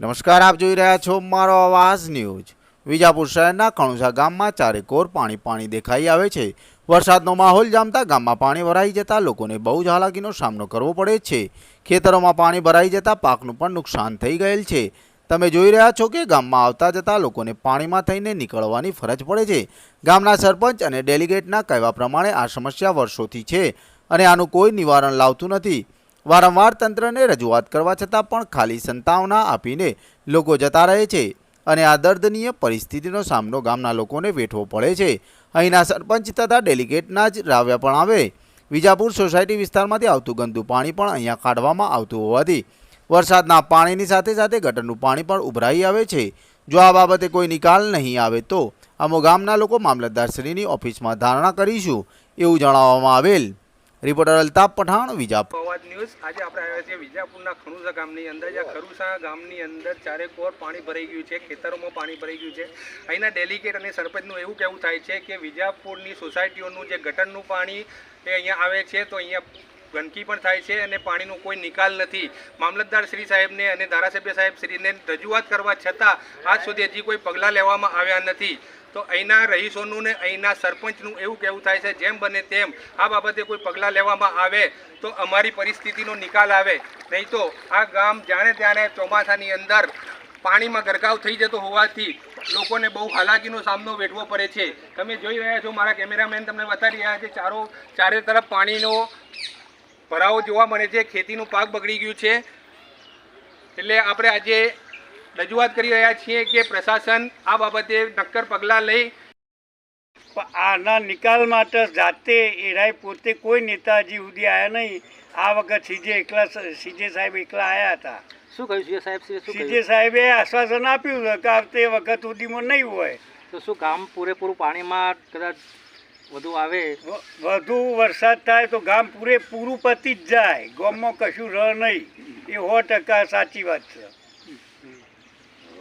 નમસ્કાર, આપ જોઈ રહ્યા છો મારો આવાસ ન્યૂઝ. વિજાપુર શહેરના કણુસા ગામમાં ચારેકોર પાણી પાણી દેખાઈ આવે છે. વરસાદનો માહોલ જામતા ગામમાં પાણી ભરાઈ જતા લોકોને બહુ જ હાલાકીનો સામનો કરવો પડે છે. ખેતરોમાં પાણી ભરાઈ જતા પાકનું પણ નુકસાન થઈ ગયેલ છે. તમે જોઈ રહ્યા છો કે ગામમાં આવતા જતા લોકોને પાણીમાં થઈને નીકળવાની ફરજ પડે છે. ગામના સરપંચ અને ડેલિગેટના કહેવા પ્રમાણે આ સમસ્યા વર્ષોથી છે અને આનું કોઈ નિવારણ લાવતું નથી. વારંવાર તંત્રને રજૂઆત કરવા છતાં પણ ખાલી સંતાવના આપીને લોકો જતા રહે છે અને આ દર્દનીય પરિસ્થિતિનો સામનો ગામના લોકોને વેઠવો પડે છે. અહીંના સરપંચ તથા ડેલિગેટના જ રાવ્યા પણ આવે. વિજાપુર સોસાયટી વિસ્તારમાંથી આવતું ગંદુ પાણી પણ અહીંયા કાઢવામાં આવતું હોવાથી વરસાદના પાણીની સાથે સાથે ગટરનું પાણી પણ ઉભરાઈ આવે છે. જો આ બાબતે કોઈ નિકાલ નહીં આવે તો અમો ગામના લોકો મામલતદારશ્રીની ઓફિસમાં ધારણા કરીશું એવું જણાવવામાં આવેલ. રિપોર્ટર અલ્તાફ પઠાણ, વિજાપુર. ન્યૂઝ. આજે આપણે આવ્યા છીએ વિજાપુરના ખણુસા ગામની અંદર, જ્યાં ખરુસા ગામની અંદર ચારેકોર પાણી ભરાઈ ગયું છે, ખેતરોમાં પાણી ભરાઈ ગયું છે. અહીંના ડેલિગેટ અને સરપંચનું એવું કહેવું થાય છે કે વિજાપુરની સોસાયટીઓનું જે ગટરનું પાણી એ અહીંયા આવે છે, તો અહીંયા ગંદકી પણ થાય છે અને પાણીનો કોઈ નિકાલ નથી. મામલતદાર શ્રી સાહેબને અને ધારાસભ્ય સાહેબ શ્રીને રજૂઆત કરવા છતાં આજ સુધી હજી કોઈ પગલાં લેવામાં આવ્યા નથી. તો અહીંના રહીશોનું ને અહીંના સરપંચનું એવું કહેવું થાય છે, જેમ બને તેમ આ બાબતે કોઈ પગલાં લેવામાં આવે તો અમારી પરિસ્થિતિનો નિકાલ આવે. નહીં તો આ ગામ જાણે ત્યારે ચોમાસાની અંદર પાણીમાં ગરકાવ થઈ જતો હોવાથી લોકોને બહુ હાલાકીનો સામનો વેઠવો પડે છે. તમે જોઈ રહ્યા છો, મારા કેમેરામેન તમને બતાવી રહ્યા છે, ચારો, ચારે તરફ પાણીનો ભરાવો જોવા મળે છે, ખેતીનું પાક બગડી ગયું છે. એટલે આપણે આજે રજૂઆત કરી રહ્યા છીએ કે પ્રશાસન આ બાબતે નક્કર પગલાં લઈ આના નિકાલ માટે જાતે એરાય પોતે કોઈ નેતાજી સુધી આવ્યા નહીં. આ વખત સીજે એકલા સીજે સાહેબ એકલા આવ્યા હતા. શું કહ્યું સીજે સાહેબ? શ્રી સીજે સાહેબે આશ્વાસન આપ્યું કે આ તે વખત સુધીમાં નહીં હોય. તો શું ગામ પૂરેપૂરું પાણીમાં કદાચ વધુ આવે? વધુ વરસાદ થાય તો ગામ પૂરેપૂરું પતી જ જાય. ગામમાં કશું રહ નહીં. એ સો ટકા સાચી વાત છે.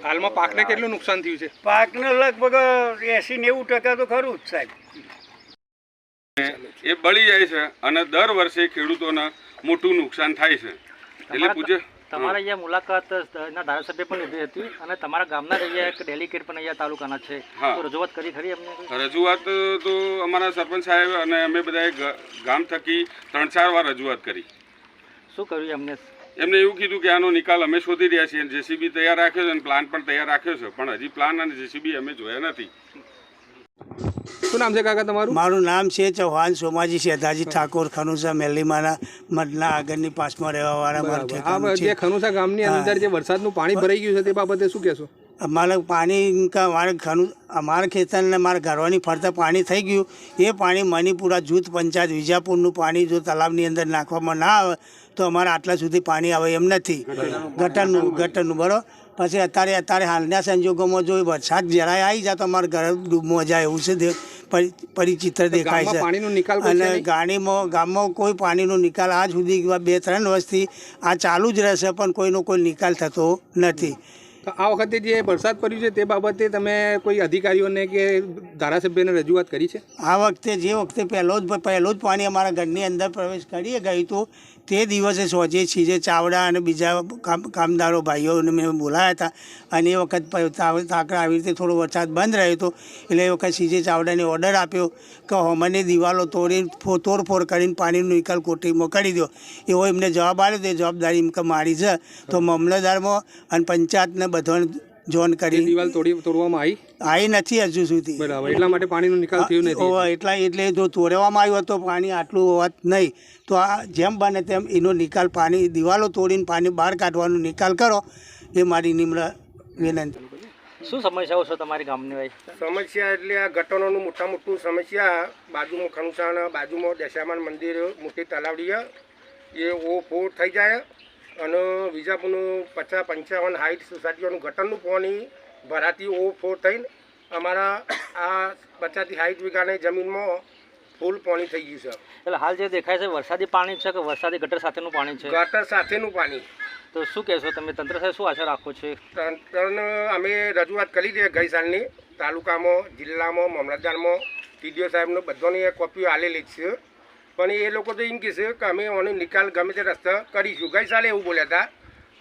હાલમાં પાકને કેટલું નુકસાન થયું છે? પાકને લગભગ એસી નેવું ટકા તો ખરું જ સાહેબ. એ બળી જાય છે અને દર વર્ષે ખેડૂતોને મોટું નુકસાન થાય છે. એટલે તમારા પૂછે તમારા અહીંયા મુલાકાત ના ધારાસભ્ય પણ લીધી હતી અને તમારા ગામના અહીંયા એક ડેલિકેટ પણ અહીંયા તાલુકાના છે. તો રજૂઆત કરી ખરી અમને રજૂઆત તો અમારા સરપંચ સાહેબ અને અમે બધાએ ગામ થકી ત્રણ ચાર વાર રજૂઆત કરી. શું કર્યું એમને? એમને એવું કીધું કે આનો નિકાલ અમે શોધી રહ્યા છીએ. જેસીબી તૈયાર રાખ્યો છે અને પ્લાન પણ તૈયાર રાખ્યો છે. પણ હજી પ્લાન અને જેસીબી અમે જોયા નથી. શું નામ છે કાકા તમારું? મારું નામ છે ચૌહાણ સોમાજી શેતાજી ઠાકોર ખનુસા મેલીમાના મઠના આગળની પાસમાં રહેવાવાળા મારું ઠેકાણું છે. ખનુસા ગામની અંદર જે વરસાદનું પાણી ભરાઈ ગયું છે તે બાબતે શું કહેશો? અમારે પાણી અમારે મારે ખનુ અમારા ખેતરને મારા ઘરવાની ફરતા પાણી થઈ ગયું. એ પાણી મણિપુરા જૂથ પંચાયત વિજાપુરનું પાણી જો તલાવની અંદર નાખવામાં ના આવે તો અમારે આટલા સુધી પાણી આવે એમ નથી. ગટરનું ગટરનું બરાબર? પછી અત્યારે અત્યારે હાલના સંજોગોમાં જો વરસાદ જરાય આવી જાય તો અમારા ઘર ડૂબમાં જાય એવું છે પરિચિત્ર દેખાય છે. અને? ગાડીમાં ગામમાં કોઈ પાણીનો નિકાલ આજ સુધી બે ત્રણ વર્ષથી આ ચાલુ જ રહેશે પણ કોઈનો કોઈ નિકાલ થતો નથી. તો આ વખતે જે વરસાદ પડ્યું છે તે બાબતે તમે કોઈ અધિકારીઓને કે ધારાસભ્યને રજૂઆત કરી છે? આ વખતે, જે વખતે પહેલો જ, પહેલું જ પાણી અમારા ઘરની અંદર પ્રવેશ કરીએ, ગયું હતું તે દિવસે સોજે છીજે ચાવડા અને બીજા કામ, કામદારો ભાઈઓને મેં બોલાયા હતા. અને એ વખત તાકડા આવી રીતે થોડો વરસાદ બંધ રહ્યો હતો, એટલે એ વખત સીજે ચાવડાને ઓર્ડર આપ્યો કે મને દિવાલો તોડી તોડફોડ કરીને પાણીનો નિકાલ કોઠીમાં કરી દો. એવો એમને જવાબ આવ્યો તે જવાબદારી એમ કે મારી છે. તો મામલતદારમાં અને પંચાયતને બધાને જોન કરી. દિવાલ તોડી તોડવામાં આવી આવી નથી હજુ સુધી. બરાબર. એટલા માટે પાણીનો નિકાલ થયો નથી. એટલા એટલે જો તોડવામાં આવ્યું હતું પાણી આટલું હોત નહીં. તો આ જેમ બને તેમ એનો નિકાલ પાણી દિવાલો તોડીને પાણી બહાર કાઢવાનો નિકાલ કરો. એ મારી નિમ્ર વિનંતી. શું સમસ્યાઓ છે તમારી ગામની ભાઈ? સમસ્યા એટલે આ ગટરોનું મોટા મોટું સમસ્યા બાજુમાં ખનુસાના બાજુમાં દશામાન મંદિર મોટી તલાવડી એ ઓ ફોર થઈ જાય. અને વિજાપુરનું પચાસ પંચાવન હાઈટ સોસાયટીઓનું ગટરનું પાણી ભરાતી ઓફો થઈને અમારા આ પચાસથી હાઈટ વીઘાની જમીનમાં ફૂલ પાણી થઈ ગયું છે. એટલે હાલ જે દેખાય છે વરસાદી પાણી છે કે વરસાદી ગટર સાથેનું પાણી છે? ગટર સાથેનું પાણી. તો શું કહેશો તમે? તંત્ર સાથે શું આશા રાખો છો? તંત્રને અમે રજૂઆત કરી છે ગઈ સાલની તાલુકામાં જિલ્લામાં મામલતદારમાં ટીડીઓ સાહેબનો બધાની એક કોપીઓ આલેલી છે. પણ એ લોકો તો એમ કહેશે કે અમે આનો નિકાલ ગમે તે રસ્તા કરીશું. ગઈ સાલે એવું બોલ્યા હતા.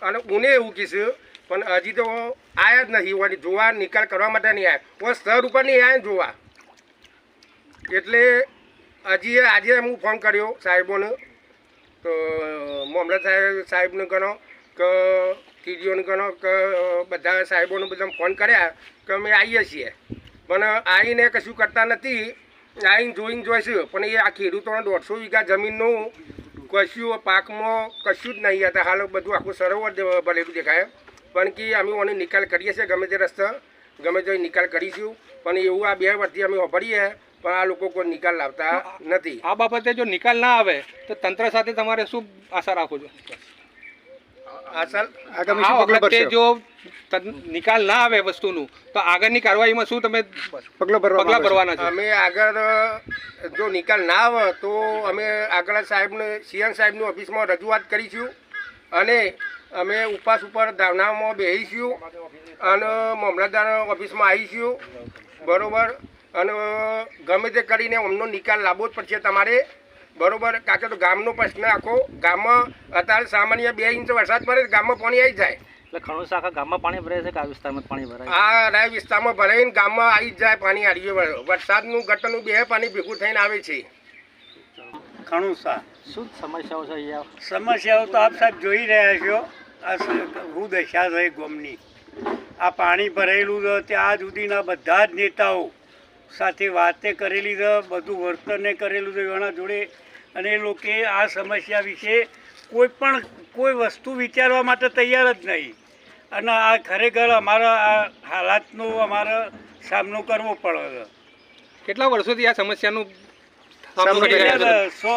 અને ઉને એવું કહેશે, પણ હજી તો આવ્યા જ નથી વળી જોવા નિકાલ કરવા માટે નહીં આવ્યા હું સ્તર ઉપર નહીં આવ્યા જોવા. એટલે હજી આજે હું ફોન કર્યો સાહેબોને, તો મોહમ્મદ સાહેબ, સાહેબને ગણો, કે ટીડીઓને ગણો, કે બધા સાહેબોને બધા ફોન કર્યા કે અમે આવીએ છીએ. પણ આવીને કશું કરતા નથી. આવીને જોઈને જોઈશું પણ એ આ ખેડૂતોને દોઢસો વીઘા જમીનનું કશું પાકમાં કશું જ નહીં હતા. હાલ બધું આખું સરોવર જ ભરેલું દેખાય. પણ કે અમે ઓને નિકાલ કરીએ છીએ ગમે તે રસ્તા. ગમે તે નિકાલ કરીશું. પણ એવું આ બે વર્ષથી અમે વાપરીએ પણ આ લોકો કોઈ નિકાલ લાવતા નથી. આ બાબતે જો નિકાલ ના આવે તો તંત્ર સાથે તમારે શું આશા રાખો છો? આશા આગામી જો નિકાલ ના આવે વસ્તુનું તો આગળની કાર્યવાહીમાં શું તમે પગલાં ભરવાના છો? અમે આગળ જો નિકાલ ના આવે તો અમે આગળ સાહેબને સીએમ સાહેબની ઓફિસમાં રજૂઆત કરીશું અને અમે ઉપવાસ ઉપર ધાવનામાં બેસીશું અને મામલતદાર ઓફિસમાં આવીશું બરાબર? અને ગમે તે કરીને અમનો નિકાલ લાવવો જ પડશે તમારે બરોબર? કારણ કે તો ગામનો પ્રશ્ન આખો ગામમાં અત્યારે સામાન્ય બે ઇંચ વરસાદ પડે તો ગામમાં પાણી આવી જાય. એટલે ખણોસા આખા ગામમાં પાણી ભરાય છે કે આ વિસ્તારમાં પાણી ભરાય આ રાય વિસ્તારમાં ભરાઈને ગામમાં આવી જ જાય પાણી હારીએ વરસાદનું ગટરનું બે પાણી ભેગું થઈને આવે છે. ખણુસા શું સમસ્યાઓ છે અહીંયા? સમસ્યાઓ તો આપ સાહેબ જોઈ રહ્યા છો. આ હું દશા થઈ ગોમની. આ પાણી ભરેલું છે ત્યાં સુધીના બધા જ નેતાઓ સાથે વાતે કરેલી છે બધું વર્તનને કરેલું છે એના જોડે. અને એ લોકોએ આ સમસ્યા વિશે કોઈ પણ કોઈ વસ્તુ વિચારવા માટે તૈયાર જ નહીં. અને આ ખરેખર અમારા આ હાલાતનો અમારે સામનો કરવો પડે કેટલા વર્ષોથી આ સમસ્યાનું સામનો કરી સો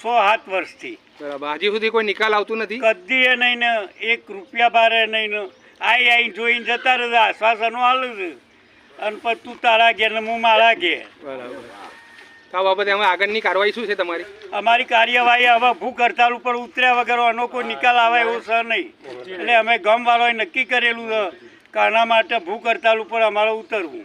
સો સાત વર્ષથી. બરાબર. હજી સુધી કોઈ નિકાલ આવતું નથી? કદી એ નહીં ને એક રૂપિયા બારે નહીં ને આઈ આઈ જોઈને જતા રહે આશ્વાસનો હાલ અને પછી તું તારા ઘેર ને હું મારા ઘેર. બરાબર. તો આ બાબતે અમે આગળની કાર્યવાહી શું છે તમારી? અમારી કાર્યવાહી હવે ભૂખ હડતાલ ઉપર ઉતર્યા વગર આનો કોઈ નિકાલ આવે એવું છે નહીં. એટલે અમે ગમવાળાએ નક્કી કરેલું છે કે માટે ભૂખ હડતાલ ઉપર અમારે ઉતરવું.